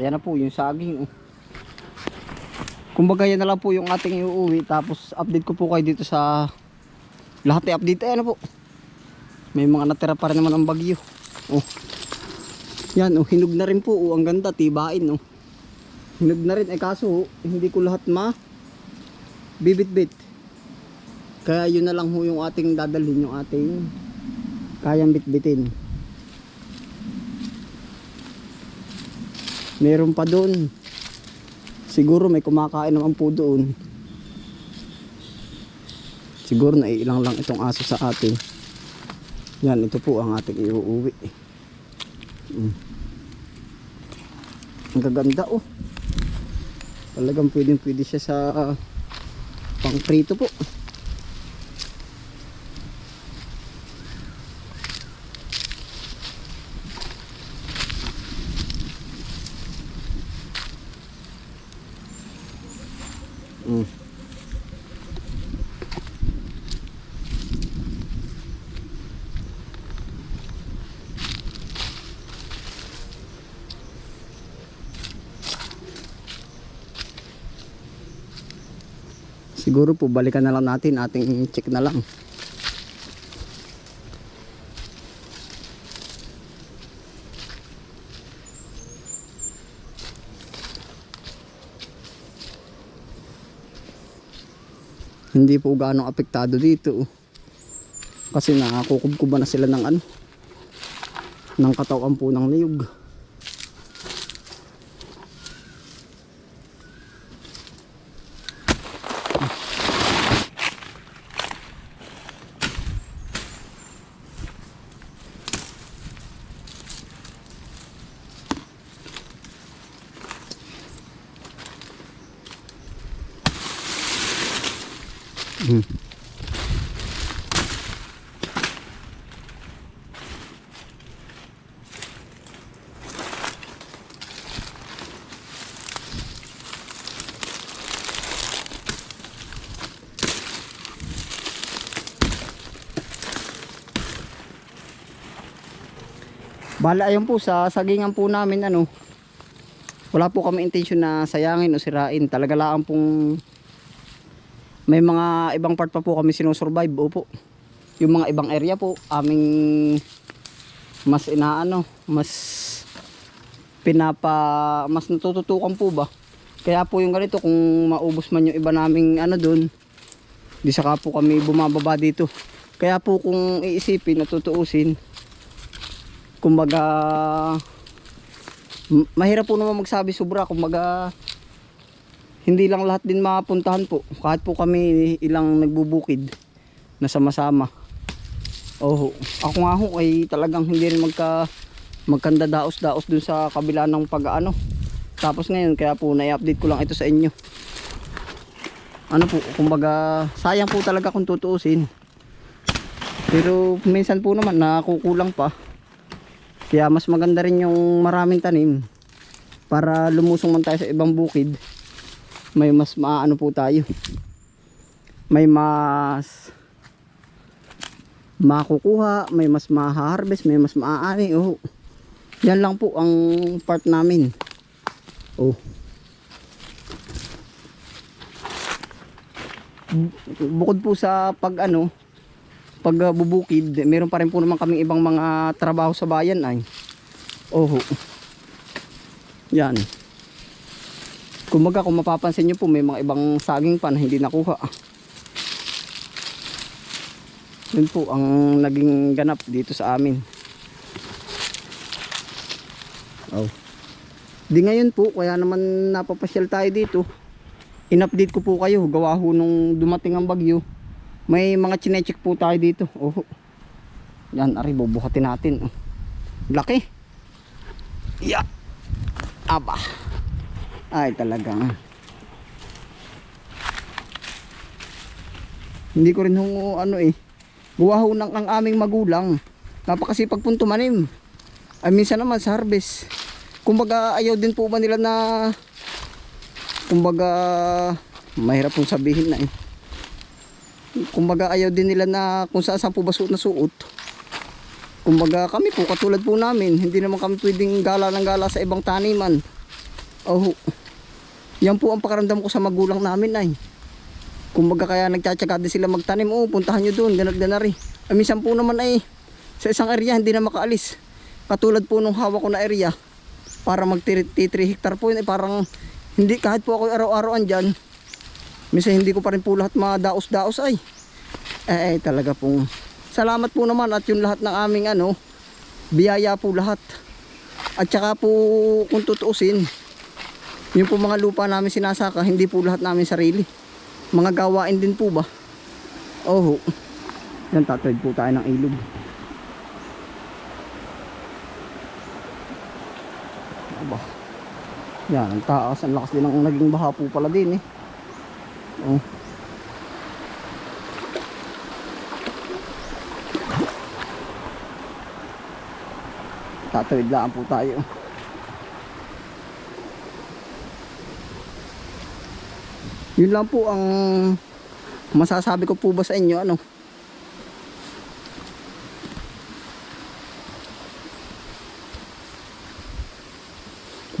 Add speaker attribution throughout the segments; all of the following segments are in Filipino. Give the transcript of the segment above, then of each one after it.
Speaker 1: Ayan na po yung saging. Oh. Kumbaga yan na lang po yung ating iuwi. Tapos update ko po kayo dito sa lahat ay update. Ayan na po. May mga natira pa rin naman ang bagyo. Oh. Yan, oh, hinog na rin po. Oh, ang ganda, tibain. Oh. Hinog na rin. Eh kaso, oh, hindi ko lahat ma bibit-bit. Kaya yun na lang ho yung ating dadalhin, yung ating kayang bitbitin. Meron pa doon. Siguro may kumakain naman po doon. Siguro na ilang lang itong aso sa atin. Yan, ito po ang ating iuuwi. Mm. Ang gaganda oh. Talagang pwedeng pwede siya sa uh, pang prito po. Siguro po balikan na lang natin ating check na lang. Hindi po gaano apektado dito. Kasi nakakukubkuba na sila ng ano ng katawan po ng niyog. Mm. Bala ayun po sa sagingan po namin ano. Wala po kami intention na sayangin o sirain. Talaga lang pong may mga ibang part pa po kami sinusurvive. Opo. Yung mga ibang area po aming mas inaano, mas pinapa mas natututukan po ba. Kaya po yung ganito kung maubos man yung iba naming ano doon, di saka po kami bumababa dito. Kaya po kung iisipin, natutuusin, kumbaga m- mahirap po naman magsabi sobra kumbaga hindi lang lahat din mapuntahan po. Kahit po kami ilang nagbubukid na sama-sama oh ako nga ho ay talagang hindi rin magka magkanda daos-daos dun sa kabila ng pag-ano tapos ngayon kaya po na-update ko lang ito sa inyo. Ano po kumbaga sayang po talaga kung tutuusin. Pero minsan po naman nakukulang pa. Kaya mas maganda rin yung maraming tanim para lumusong man tayo sa ibang bukid. May mas maano po tayo. May mas makukuha, may mas ma-harvest, may mas maaani. Oh. Yan lang po ang part namin. Oh. Bukod po sa pag ano, pag uh, bubukid, meron pa rin po naman kaming ibang mga trabaho sa bayan ay. Oho. Yan. Kumbaga kung mapapansin nyo po may mga ibang saging pa na hindi nakuha. Yun po ang naging ganap dito sa amin. Oh. Di ngayon po, kaya naman napapasyal tayo dito. In-update ko po kayo, gawa ho nung dumating ang bagyo. May mga chinecheck po tayo dito. Oh. Yan, ari, bubuhatin natin. Laki. Yeah. Aba. Ay, talagang. Hindi ko rin hong ano eh. Gawa ng ang aming magulang. Napakasipag pong tumanim. Ay, minsan naman sa harvest. Kumbaga, ayaw din po ba nila na kumbaga mahirap pong sabihin na eh kumbaga ayaw din nila na kung saan saan po ba suot na suot kumbaga kami po katulad po namin hindi naman kami pwedeng gala ng gala sa ibang taniman Oh, yan po ang pakaramdam ko sa magulang namin ay. Kung baga kaya nagtsatsaga din sila magtanim, oh, puntahan nyo doon, ganat ganari. Ay, minsan po naman ay sa isang area hindi na makaalis. Katulad po nung hawak ko na area, para mag 3 hectare po yun, eh, parang hindi kahit po ako araw-araw andyan, minsan hindi ko pa rin po lahat madaos-daos ay. Eh, eh, talaga pong salamat po naman at yung lahat ng aming ano, biyaya po lahat. At saka po kung tutuusin, yung po mga lupa namin sinasaka, hindi po lahat namin sarili. Mga gawain din po ba? Oo. Yan, tatawid po tayo ng ilog. Aba. Yan, ang taas. Ang lakas din ang naging baha po pala din eh. Oh. Tatawid lang po tayo. Yun lang po ang masasabi ko po ba sa inyo ano.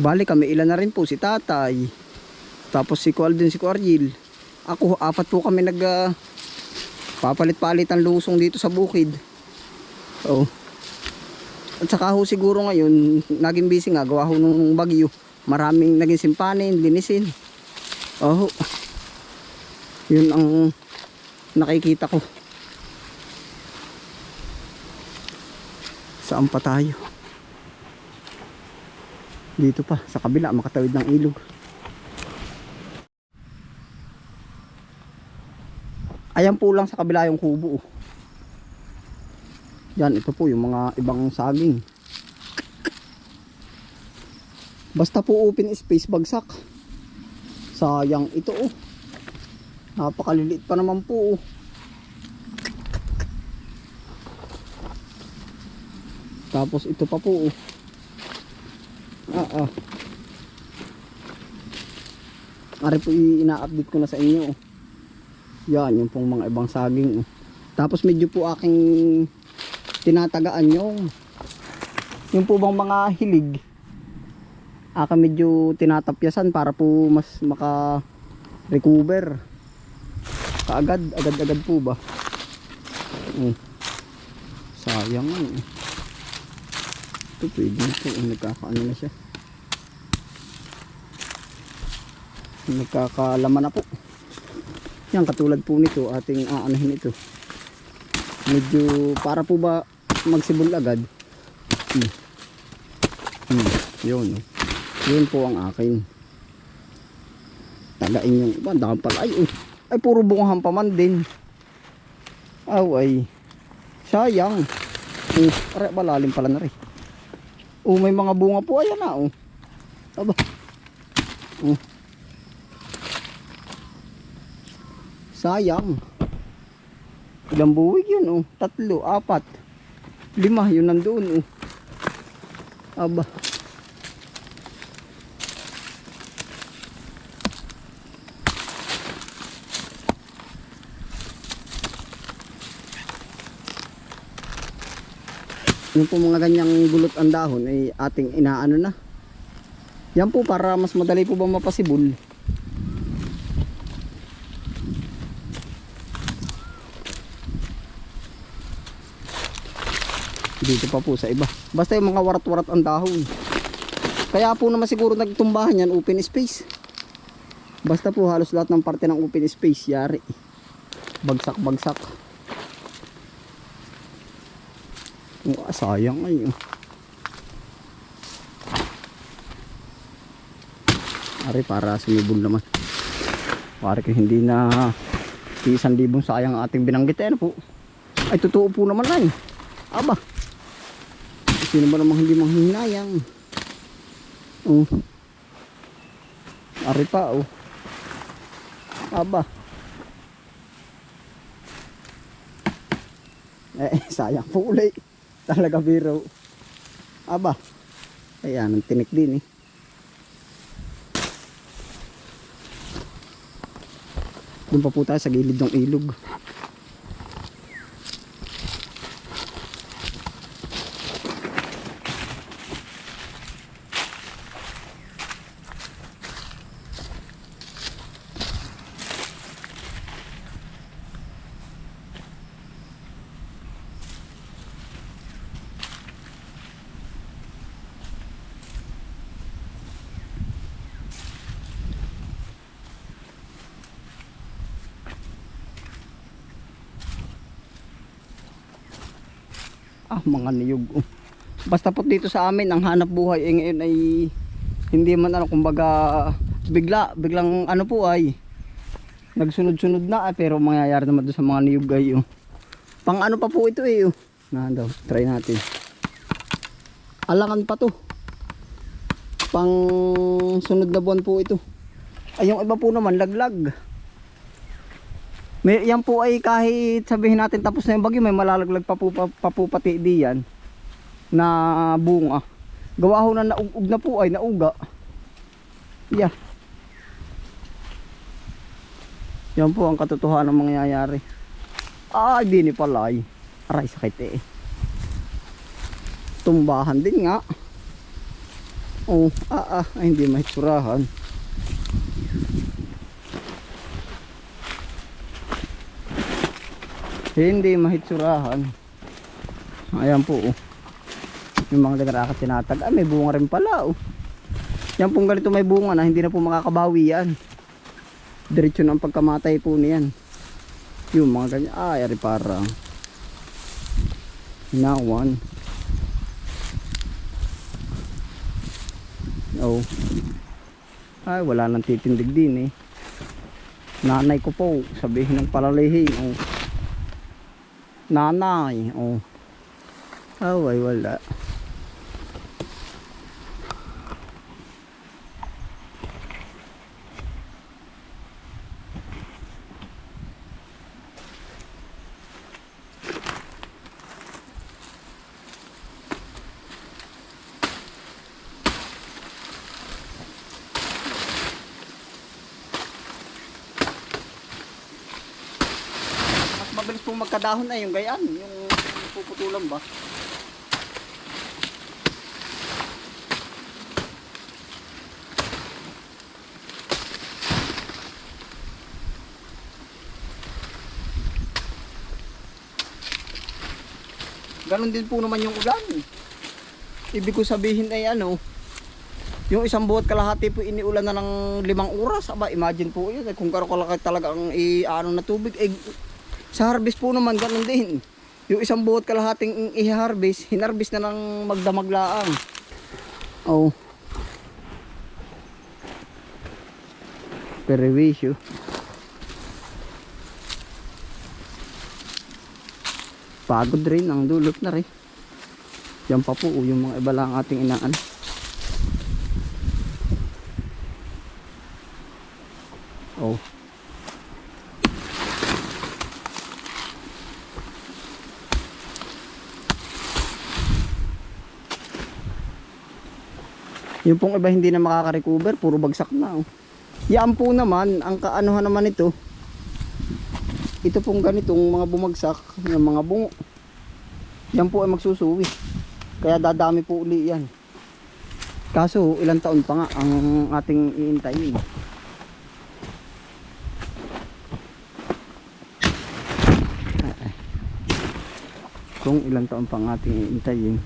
Speaker 1: Bali kami ilan na rin po si tatay. Tapos si Kual si Kuarjil. Ako apat po kami nag ah, papalit-palit ang lusong dito sa bukid. Oh. At saka ho siguro ngayon, naging busy nga, gawa ho nung bagyo. Maraming naging simpanin, linisin. Oh. Yun ang nakikita ko. Saan pa tayo? Dito pa, sa kabila, makatawid ng ilog. Ayan po lang sa kabila yung kubo. oh. Yan, ito po yung mga ibang saging. Basta po open space bagsak. Sayang ito oh. Napakaliliit pa naman po oh. Tapos ito pa po oh. Ah ah. Ari po ina-update ko na sa inyo oh. Yan, yung pong mga ibang saging oh. Tapos medyo po aking tinatagaan yung yung po bang mga hilig aka medyo tinatapyasan para po mas maka recover kaagad agad agad po ba mm. sayang eh. ito pwede na po nagkakaano na siya nagkakalaman na po yan katulad po nito ating aanahin ito medyo para po ba magsibol agad hmm. Hmm. yun oh. yun po ang akin tagain yung iba dahil pala ay, oh. Ay puro bungahan pa man din. Aw ay. Sayang. Oh, aray, malalim pala na rin. Oh may mga bunga po. Ayan na oh. Aba. Oh. Sayang. Ilang buwig yun oh. Tatlo, apat. Lima yun nandoon oh. Aba. Yung po mga ganyang gulot ang dahon ay ating inaano na. Yan po para mas madali po ba mapasibol. dito pa po sa iba. Basta yung mga warat-warat ang dahon. Kaya po naman siguro nagtumbahan yan open space. Basta po halos lahat ng parte ng open space yari. Bagsak bagsak oh, sayang ay. Ari para sumibol naman pare ko hindi na isang libong sayang ating binanggit eh, ano po ay totoo po naman ay aba Sino ba namang hindi manghinayang? Oh. Ari pa oh. Aba. Eh, sayang po uli. Talaga biro. Aba. Ayan, ang tinik din eh. Doon pa po tayo sa gilid ng ilog. Ah, mga niyog. Basta po dito sa amin, ang hanap buhay eh, ngayon ay hindi man ano, kumbaga bigla, biglang ano po ay nagsunod-sunod na eh, pero mangyayari naman doon sa mga niyog ay oh. Pang ano pa po ito eh oh. Na daw, try natin. Alangan pa to. Pang sunod na buwan po ito. Ay yung iba po naman laglag. May, yan po ay kahit sabihin natin tapos na yung bagyo, may malalaglag pa po, pa, pa po pati di yan na bunga. Gawa ho na naugug na po ay nauga. Yeah. Yan po ang katotohanan ng mangyayari. Ay, di ni palay. Aray, sakit eh. Tumbahan din nga. Oh, ah, ah, ay, hindi mahitsurahan. Hindi mahitsurahan. Ayan po, oh. Yung mga ganarakat tinatag. Ah, may bunga rin pala, oh. Yan pong ganito may bunga na hindi na po makakabawi yan. Diretso na ang pagkamatay po niyan. Yung mga ganyan. Ay, ari parang. Hinawan. Oh. Ay, wala nang titindig din eh. Nanay ko po, sabihin ng palalihin. Oh. Nanay, oh. Oh, ay pong magkadahon na yung gayaan, yung puputulan ba? Ganon din po naman yung ulan. Ibig ko sabihin ay ano, yung isang buhat kalahati po iniulan na ng limang oras. Aba, imagine po yun. eh, Kung karo kalaki talaga ang i-ano na tubig. Eh, sa harvest po naman, ganun din. Yung isang buhat kalahating i-harvest, hinarvest na ng magdamaglaang. Oh. Perwisyo. Pagod rin ang dulot na rin. Yan pa po, oh, yung mga iba lang ating inaan. Oh. Yung pong iba hindi na makaka-recover, puro bagsak na. Oh. Yan po naman, ang kaanuhan naman ito, ito pong ganitong mga bumagsak, yung mga bungo. Yan po ay magsusuwi. Kaya dadami po uli yan. Kaso ilang taon pa nga ang ating iintayin. Kung ilang taon pa ang ating iintayin.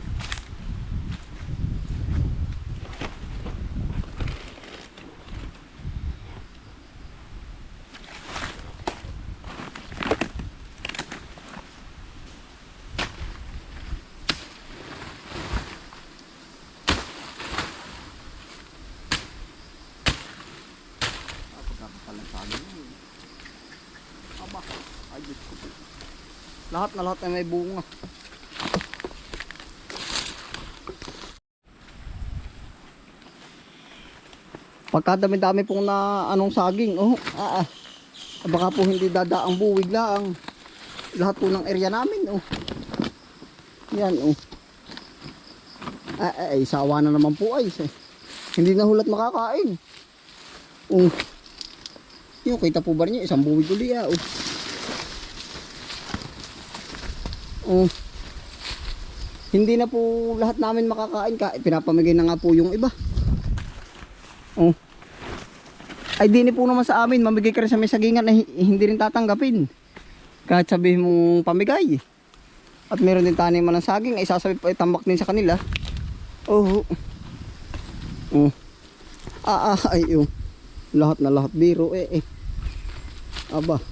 Speaker 1: Aba, ay Diyos ko po. Lahat ay may bunga. Pagkadami-dami pong na anong saging, oh, ah, ah. baka po hindi dadaang buwig lang. Lahat po ng area namin, oh. Yan, oh. Ah, ah, ay, sawa na naman po ay. eh. Hindi na hulat makakain. Oh. Yung kita po ba niyo isang buwig uli ah. Oh. Oh. Hindi na po lahat namin makakain ka pinapamigay na nga po yung iba. Oh. Ay di po naman sa amin mamigay ka rin sa may sagingan na hi- hindi rin tatanggapin. Kahit sabihin mong pamigay. At meron din taniman ng saging ay sasabi pa itambak din sa kanila. Oh. Oh. Ah, ah, ay, oh. Lahat na lahat biro eh, eh. Aba.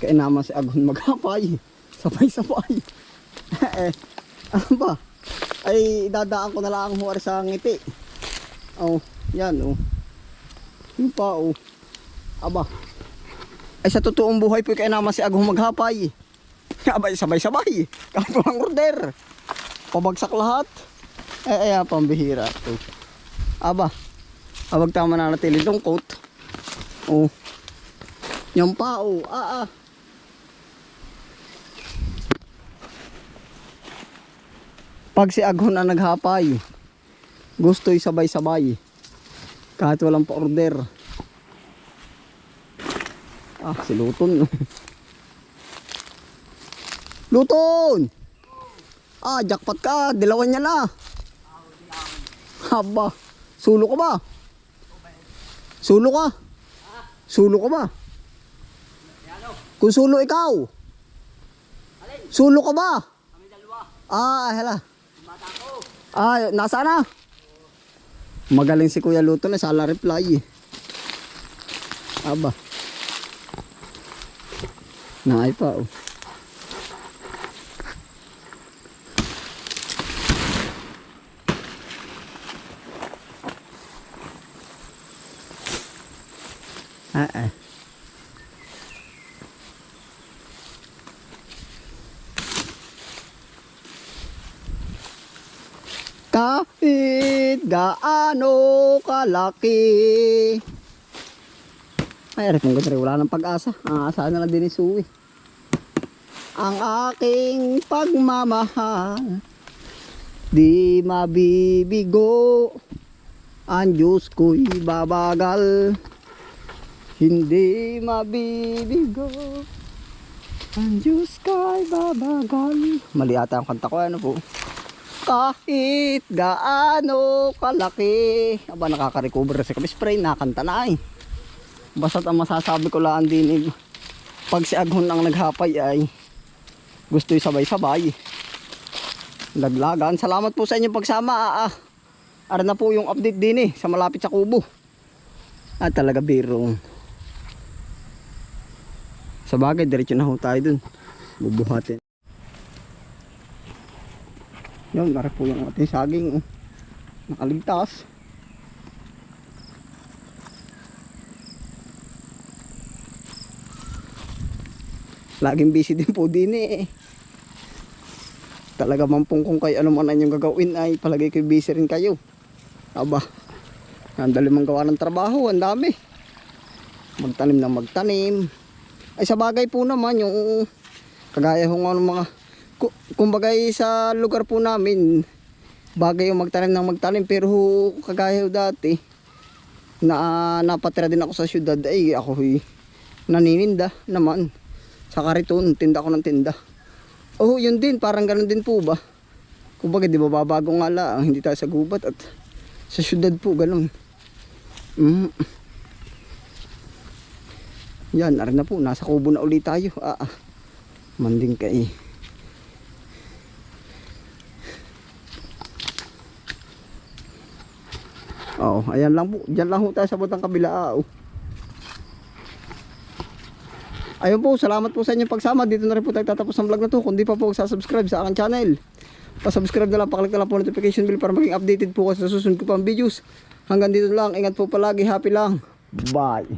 Speaker 1: Kaya naman si Agon maghapay. Sabay-sabay. eh, ano ba? Ay, dadaan ko na lang ang huwar sa ngiti. Oh, yan oh. Yung pa oh. Aba. Ay sa totoong buhay po kaya naman si Agong maghapay. Abay, sabay-sabay. Kahit walang order. Pabagsak lahat. Eh, ay, pambihira to. Aba. Abag tama na natin itong coat. Oh. Yan pa oh. Ah, ah. Pag si Aghon ang naghapay, gusto'y sabay-sabay. Kahit walang pa-order. Ah, si Luton. Luton! Ah, jackpot ka. Dilawan niya na. Haba. Sulo ka ba? Sulo ka? Sulo ka ba? Kung sulo ikaw. Sulo ka ba? Ah, hala. Ah, nasa na? Magaling si Kuya Luto na sala reply. eh. Aba. Naay pa oh. Ah, ah. Kahit gaano kalaki. Ay, aray kung ganun, wala nang pag-asa. Ang asa na lang din ni Suwi. Ang aking pagmamahal, di mabibigo. Ang Diyos ko'y babagal, hindi mabibigo. Ang Diyos ko'y babagal. Mali ata ang kanta ko, ano po? Kahit gaano kalaki. Aba, nakaka-recover sa kami spray, nakanta na ay. Basta't ang masasabi ko lang din, eh, pag si Aghon ang naghapay ay gusto'y sabay-sabay. Laglagan. Salamat po sa inyong pagsama. Ah, ah. Ara na po yung update din eh, sa malapit sa kubo. Ah, talaga biro. Sa bagay, diretso na ho tayo dun. Bubuhatin. Yun, nara po yung ating saging. Nakaligtas. Laging busy din po din eh. Talaga man pong kung kayo ano man ang gagawin ay palagay kayo busy rin kayo. Aba, ang dali mang gawa ng trabaho, ang dami. Magtanim na magtanim. Ay sa bagay po naman yung kagaya kung ano mga kumbaga sa lugar po namin bagay yung magtanim ng magtanim pero kagaya dati na napatira din ako sa syudad ay ako ho'y nanininda naman. Sa kariton tinda ko ng tinda. Oh yun din parang ganun din po ba? Kumbaga di ba babago nga lang hindi tayo sa gubat at sa syudad po ganun. Mm. yan arin na po nasa kubo na ulit tayo. Ah, ah. manding ka eh Oo, ayan lang po. Diyan lang po tayo sa butang kabila. ah, oh. Ayun po, salamat po sa inyong pagsama. Dito na rin po tayo tatapos ng vlog na to. Kung di pa po subscribe sa aking channel, pa-subscribe na lang, paklik na lang po notification bell para maging updated po kasi sa susunod ko pang videos. Hanggang dito lang. Ingat po palagi. Happy lang. Bye.